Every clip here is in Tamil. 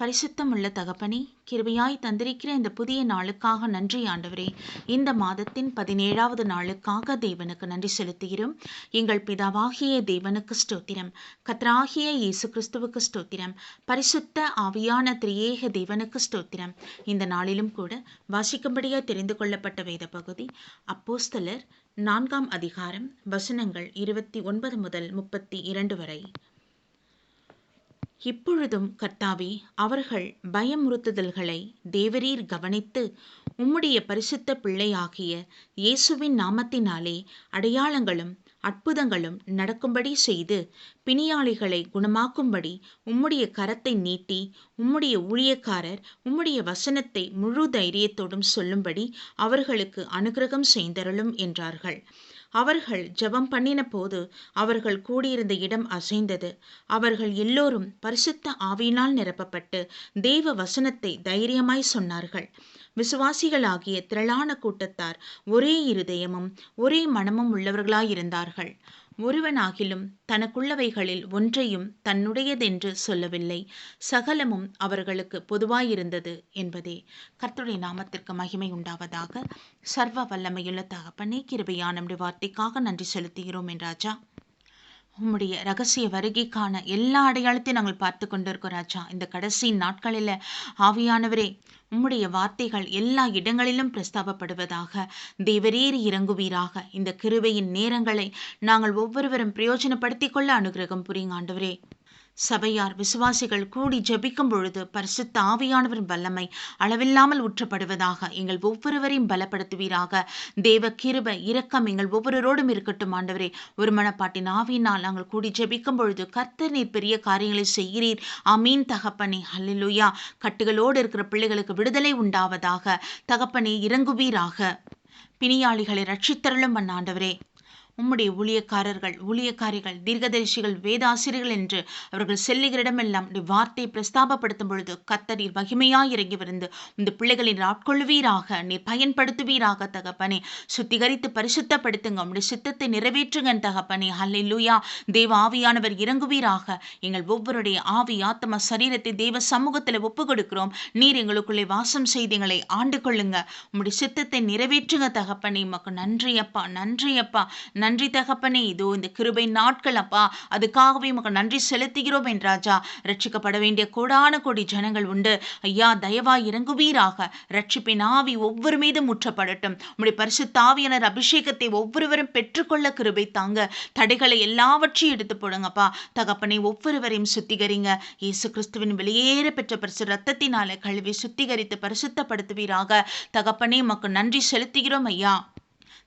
பரிசுத்தம் உள்ள தகப்பனே கிருபையாய் தந்திருக்கிற இந்த புதிய நாளுக்காக நன்றி ஆண்டவரே. இந்த மாதத்தின் பதினேழாவது நாளுக்காக தேவனுக்கு நன்றி செலுத்துகிறோம். எங்கள் பிதாவாகிய தேவனுக்கு ஸ்தோத்திரம். கத்ராகிய இயேசு கிறிஸ்துவுக்கு ஸ்தோத்திரம். பரிசுத்த ஆவியான திரியேக தேவனுக்கு ஸ்தோத்திரம். இந்த நாளிலும் கூட வாசிக்கும்படியாக தெரிந்து கொள்ளப்பட்ட வேத பகுதி அப்போஸ்தலர் நான்காம் அதிகாரம் வசனங்கள் இருபத்தி ஒன்பது முதல் முப்பத்தி இரண்டு வரை. இப்பொழுதும் கர்த்தாவே அவர்கள் பயமுறுத்துதல்களை தேவரீர் கவனித்து உம்முடைய பரிசுத்த பிள்ளையாகிய இயேசுவின் நாமத்தினாலே அடையாளங்களும் அற்புதங்களும் நடக்கும்படி செய்து பிணியாளிகளை குணமாக்கும்படி உம்முடைய கரத்தை நீட்டி உம்முடைய ஊழியக்காரர் உம்முடைய வசனத்தை முழு தைரியத்தோடும் சொல்லும்படி அவர்களுக்கு அனுகிரகம் செய்தருளும் என்றார்கள். அவர்கள் ஜெபம் பண்ணின போது அவர்கள் கூடியிருந்த இடம் அசைந்தது. அவர்கள் எல்லோரும் பரிசுத்த ஆவியினால் நிரப்பப்பட்டு தேவ வசனத்தை தைரியமாய் சொன்னார்கள். விசுவாசிகளாகிய திரளான கூட்டத்தார் ஒரே இருதயமும் ஒரே மனமும் உள்ளவர்களாயிருந்தார்கள். ஒருவனாகிலும் தனக்குள்ளவைகளில் ஒன்றையும் தன்னுடையதென்று சொல்லவில்லை. சகலமும் அவர்களுக்கு பொதுவாயிருந்தது என்பதே கர்த்துடைய நாமத்திற்கு மகிமை உண்டாவதாக சர்வ வல்லமையுள்ள தகப்பனே கிருபையான நம்முடைய வார்த்தைக்காக நன்றி செலுத்துகிறோம் என் ராஜா. உம்முடைய ரகசிய வருகைக்கான எல்லா அடையாளத்தையும் நாங்கள் பார்த்து கொண்டிருக்கோம் ராஜா. இந்த கடைசி நாட்களில் ஆவியானவரே உம்முடைய வார்த்தைகள் எல்லா இடங்களிலும் பிரஸ்தாபப்படுவதாக. தேவரேறி இறங்குவீராக. இந்த கிருவையின் நேரங்களை நாங்கள் ஒவ்வொருவரும் பிரயோஜனப்படுத்திக் கொள்ள அனுகிரகம் புரியுங்க ஆண்டவரே. சபையார் விசுவாசிகள் கூடி ஜெபிக்கும் பொழுது பரிசுத்த ஆவியானவரின் வல்லமை அளவில்லாமல் ஊற்றப்படுவதாக எங்கள் ஒவ்வொருவரையும் பலப்படுத்துவீராக. தேவ கிருப இரக்கம் எங்கள் ஒவ்வொருவரோடும் இருக்கட்டும் ஆண்டவரே. ஒரு மனப்பாட்டின் ஆவியினால் நாங்கள் கூடி ஜெபிக்கும் பொழுது கர்த்தர் நீர் பெரிய காரியங்களை செய்கிறீர். அமீன் தகப்பனே. அல்லலுயா கட்டுகளோடு இருக்கிற பிள்ளைகளுக்கு விடுதலை உண்டாவதாக தகப்பனே இறங்குவீராக. பிணியாளிகளை ரட்சித்தருளும் அண்ணாண்டவரே உம்முடைய ஊழியக்காரர்கள் ஊழியக்காரிகள் தீர்க்கதரிசிகள் வேதாசிரியர்கள் என்று அவர்கள் செல்லுகிற இடமெல்லாம் உடைய வார்த்தையை பிரஸ்தாபப்படுத்தும் பொழுது கத்தரீர் மகிமையாய் இறங்கி வந்து இந்த பிள்ளைகளை ஆட்கொள்வீராக நீர் பயன்படுத்துவீராக தகப்பனே. சுத்திகரித்து பரிசுத்தப்படுத்துங்க. உம்முடைய சித்தத்தை நிறைவேற்றுங்க தகப்பனே. ஹல்லேலூயா தேவ ஆவியானவர் இறங்குவீராக. எங்கள் ஒவ்வொருடைய ஆவி ஆத்ம சரீரத்தை தேவ சமூகத்தில் ஒப்பு கொடுக்கிறோம் நீர் எங்களுக்குள்ளே வாசம் செய்து எங்களை ஆண்டு கொள்ளுங்க உம்முடைய சித்தத்தை நிறைவேற்றுங்க தகப்பனே. மக்கள் நன்றியப்பா நன்றியப்பா நன்றி நன்றி தகப்பனே. இதோ இந்த கிருபை நாட்கள் அப்பா. அதுக்காகவே உமக்கு நன்றி செலுத்துகிறோம் என் ராஜா. ரட்சிக்கப்பட வேண்டிய கோடான கோடி ஜனங்கள் உண்டு. ஐயா தயவாய் இறங்குவீராக. ரட்சிப்பின் ஆவி ஒவ்வொரு மீதும் முற்றப்படட்டும். உம்முடைய பரிசு ஆவியினர் அபிஷேகத்தை ஒவ்வொருவரும் பெற்றுக்கொள்ள கிருபை தாங்க. தடைகளை எல்லாவற்றையும் எடுத்து போடுங்கப்பா. தகப்பனை ஒவ்வொருவரையும் சுத்திகரிங்க. இயேசு கிறிஸ்துவின் வெளியேற பெற்ற பரிசு ரத்தத்தினால கழுவி சுத்திகரித்து பரிசுத்தப்படுத்துவீராக. தகப்பனே மக்கள் நன்றி செலுத்துகிறோம் ஐயா.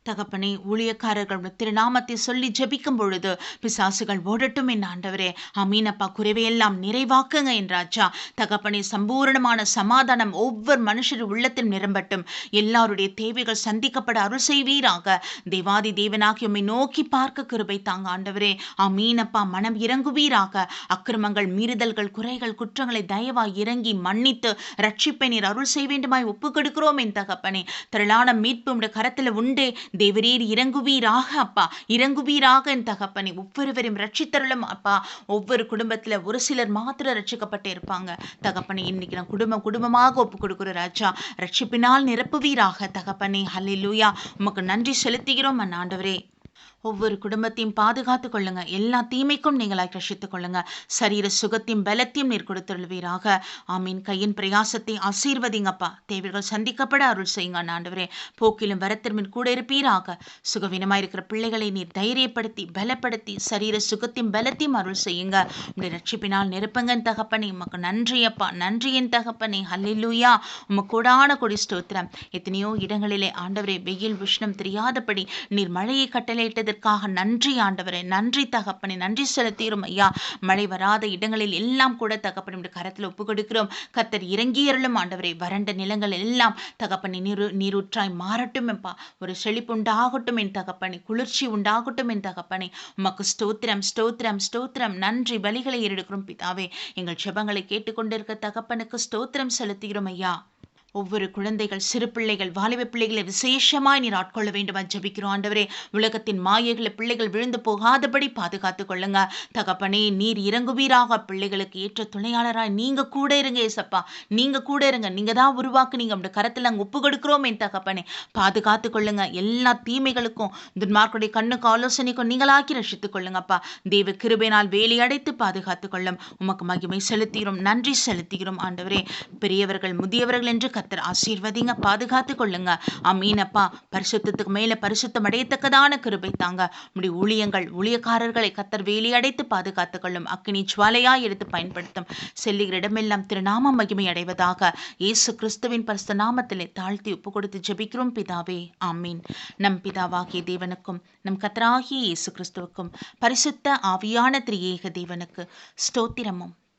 தகப்பனே ஊழியக்காரர்கள் திருநாமத்தை சொல்லி ஜெபிக்கும் பொழுது பிசாசுகள் ஓடட்டும் என் ஆண்டவரே. அமீனப்பா குறைவையெல்லாம் நிறைவாக்குங்க என்றாச்சா தகப்பனே சம்பூரணமான சமாதானம் ஒவ்வொரு மனுஷர் உள்ளத்தில் நிரம்பட்டும். எல்லாருடைய தேவைகள் சந்திக்கப்பட அருள் செய்வீராக. தேவாதி தேவனாகி உம்மை நோக்கி பார்க்க கிருபை தாங்க ஆண்டவரே. அமீனப்பா மனம் இறங்குவீராக. அக்கிரமங்கள் மீறுதல்கள் குறைகள் குற்றங்களை தயவாய் இறங்கி மன்னித்து ரட்சிப்பை நீர் அருள் செய்ய வேண்டுமாய் ஒப்புக் கொடுக்கிறோம் என் தகப்பனே. திரளான மீட்பு உடைய கரத்தில் உண்டே. தேவரீர் இறங்குவீராக அப்பா. இறங்குவீராக என் தகப்பனை. ஒவ்வொருவரையும் ரட்சித்தருளும் அப்பா. ஒவ்வொரு குடும்பத்தில் ஒரு சிலர் மாத்திரம் ரட்சிக்கப்பட்டு இருப்பாங்க. தகப்பனை இன்னைக்கு நான் குடும்பம் குடும்பமாக ஒப்பு கொடுக்குற ராஜா ரட்சிப்பினால் நிரப்புவீராக தகப்பனே. ஹல்லேலூயா உமக்கு நன்றி செலுத்துகிறோம் அண்ணாண்டவரே. ஒவ்வொரு குடும்பத்தையும் பாதுகாத்து கொள்ளுங்க. எல்லா தீமைக்கும் நீங்களாய் ரட்சித்துக் கொள்ளுங்க. சரீர சுகத்தையும் பலத்தையும் நீர் கொடுத்துள்வீராக ஆமீன். கையின் பிரயாசத்தை ஆசீர்வதிங்கப்பா. தேவைகள் சந்திக்கப்பட அருள் செய்யுங்க ஆண்டவரே. போக்கிலும் வரத்திற்மின் கூட இருப்பீராக. சுகவீனமாய் இருக்கிற பிள்ளைகளை நீர் தைரியப்படுத்தி பலப்படுத்தி சரீர சுகத்தையும் பலத்தையும் அருள் செய்யுங்க. உங்களுடைய ரட்சிப்பினால் நெருப்பங்கன் தகப்பனே. உமக்கு நன்றியப்பா. நன்றியின் தகப்பனே. ஹல்லிலூயா உமக்கு கூடான கொடி ஸ்தோத்திரம். எத்தனையோ இடங்களிலே ஆண்டவரே வெயில் உஷ்ணம் தெரியாதபடி நீர் மழையை கட்டளையிட்டது. செய்ததற்காக நன்றி ஆண்டவரே நன்றி தகப்பனே நன்றி செலுத்தீரும் ஐயா. மழை வராத இடங்களில் எல்லாம் கூட தகப்பனுடைய கரத்தில் ஒப்பு கொடுக்கிறோம் கத்தர் இறங்கியருளும் ஆண்டவரே வறண்ட நிலங்கள் எல்லாம் தகப்பனை நீரு நீரூற்றாய் மாறட்டும் எப்பா ஒரு செழிப்பு உண்டாகட்டும் என் தகப்பனை குளிர்ச்சி உண்டாகட்டும் என் தகப்பனை. உமக்கு ஸ்தோத்திரம் ஸ்தோத்திரம் ஸ்தோத்திரம். நன்றி பலிகளை ஏறெடுக்கிறோம் பிதாவே. எங்கள் செபங்களை கேட்டுக்கொண்டிருக்க தகப்பனுக்கு ஸ்தோத்திரம் செலுத்துகிறோம் ஐயா. ஒவ்வொரு குழந்தைகள் சிறு பிள்ளைகள் வாலிப பிள்ளைகளை விசேஷமாய் நீர் ஆட்கொள்ள வேண்டுமா ஜெபிக்கிறோம். ஆண்டவரே உலகத்தின் மாயைகளை பிள்ளைகள் விழுந்து போகாதபடி பாதுகாத்து கொள்ளுங்க. தகப்பனே நீர் இறங்குவீராக. பிள்ளைகளுக்கு ஏற்ற துணையாளராய் நீங்க கூட இருங்க ஏசப்பா. நீங்க கூட இருங்க. நீங்க தான் உருவாக்குனீங்க உங்க கரத்தில் நாங்கள் ஒப்பு கொடுக்குறோம் என் தகப்பனே. பாதுகாத்து கொள்ளுங்க. எல்லா தீமைகளுக்கும் துன்மார்க்குடைய கண்ணுக்கு ஆலோசனைக்கும் நீங்களாக்கி ரசித்துக் கொள்ளுங்கப்பா. தெய்வ கிருபையினால் வேலையடைத்து பாதுகாத்து கொள்ளும். உமக்கு மகிமை செலுத்துகிறோம். நன்றி செலுத்துகிறோம். ஆண்டவரே பெரியவர்கள் முதியவர்கள் என்று கத்தர் ஆசீர்வதிங்க பாதுகாத்து கொள்ளுங்க. அமீனப்பா பரிசுத்தத்துக்கு மேல பரிசுத்தம் அடையத்தக்கதான கிருபை தாங்க. முடி ஊழியங்கள் ஊழியக்காரர்களை கத்தர் வேலி அடைத்து பாதுகாத்து கொள்ளும். அக்னி ஜுவாலையா எடுத்து பயன்படுத்தும். செல்லுகிற இடமெல்லாம் திருநாம மகிமை அடைவதாக இயேசு கிறிஸ்துவின் பரிசு நாமத்திலே தாழ்த்தி ஒப்பு கொடுத்து ஜெபிக்கிறோம் பிதாவே. ஆமீன். நம் பிதாவாகிய தேவனுக்கும் நம் கத்தராகிய இயேசு கிறிஸ்துவுக்கும் பரிசுத்த ஆவியான திரியேக தேவனுக்கு ஸ்தோத்திரமும்.